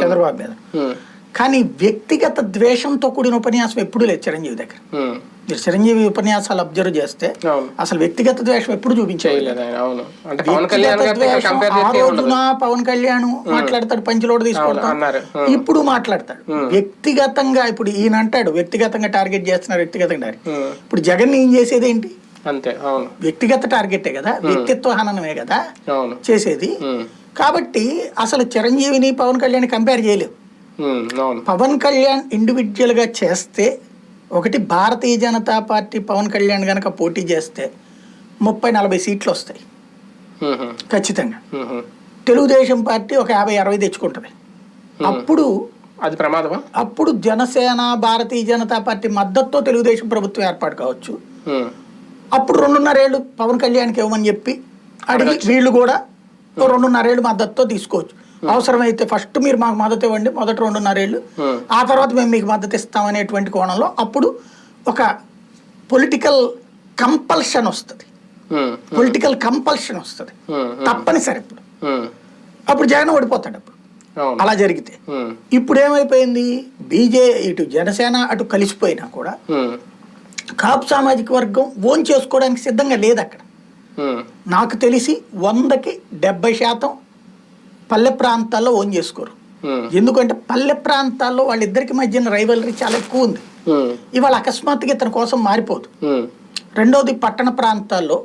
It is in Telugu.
చంద్రబాబు మీద. కానీ వ్యక్తిగత ద్వేషంతో కూడిన ఉపన్యాసం ఎప్పుడూ లేదు చిరంజీవి దగ్గర. మీరు చిరంజీవి ఉపన్యాసాలు అబ్జర్వ్ చేస్తే అసలు వ్యక్తిగత ద్వేషం ఎప్పుడు అంటే పవన్ కళ్యాణ్ మాట్లాడతాడు పంచిలోడు తీసుకుంటాడు ఇప్పుడు మాట్లాడతాడు. వ్యక్తిగతంగా ఇప్పుడు ఈయన అంటాడు వ్యక్తిగతంగా టార్గెట్ చేస్తున్నారు వ్యక్తిగతంగా ఇప్పుడు జగన్ ఏం చేసేది ఏంటి? అంతే వ్యక్తిగత టార్గెటే కదా వ్యక్తిత్వ హననమే కదా చేసేది. కాబట్టి అసలు చిరంజీవిని పవన్ కళ్యాణ్ కంపేర్ చేయలేవు పవన్ కళ్యాణ్ ఇండివిజువల్గా చేస్తే ఒకటి భారతీయ జనతా పార్టీ పవన్ కళ్యాణ్ గనక పోటీ చేస్తే ముప్పై నలభై సీట్లు వస్తాయి. ఖచ్చితంగా. తెలుగుదేశం పార్టీ ఒక యాభై అరవై తెచ్చుకుంటుంది. అప్పుడు అది ప్రమాదమా? అప్పుడు జనసేన భారతీయ జనతా పార్టీ మద్దతుతో తెలుగుదేశం ప్రభుత్వం ఏర్పాటు కావచ్చు. అప్పుడు రెండున్నరేళ్ళు పవన్ కళ్యాణ్కి ఇవ్వమని చెప్పి అడిగి వీళ్ళు కూడా రెండున్నరేళ్ళు మద్దతుతో తీసుకోవచ్చు. అవసరమైతే ఫస్ట్ మీరు మాకు మద్దతు ఇవ్వండి మొదటి రెండున్నరేళ్ళు. ఆ తర్వాత మేము మీకు మద్దతు ఇస్తాం అనేటువంటి కోణంలో అప్పుడు ఒక పొలిటికల్ కంపల్షన్ వస్తుంది. పొలిటికల్ కంపల్షన్ వస్తుంది. తప్పనిసరి ఇప్పుడు. అప్పుడు జగన్ ఓడిపోతాడు అప్పుడు. అలా జరిగితే. ఇప్పుడు ఏమైపోయింది? బీజే ఇటు జనసేన అటు కలిసిపోయినా కూడా కాపు సామాజిక వర్గం ఓన్ చేసుకోవడానికి సిద్ధంగా లేదు అక్కడ. నాకు తెలిసి వందకి డెబ్బై శాతం పల్లె ప్రాంతాల్లో ఓన్ చేసుకోరు. ఉమ్, ఎందుకంటే పల్లె ప్రాంతాల్లో వాళ్ళిద్దరికి మధ్యన రైవలరీ చాలా ఎక్కువ ఉంది. ఉమ్, ఇవాళ అకస్మాత్తుగా ఇతని కోసం మారిపోదు. రెండోది పట్టణ ప్రాంతాల్లో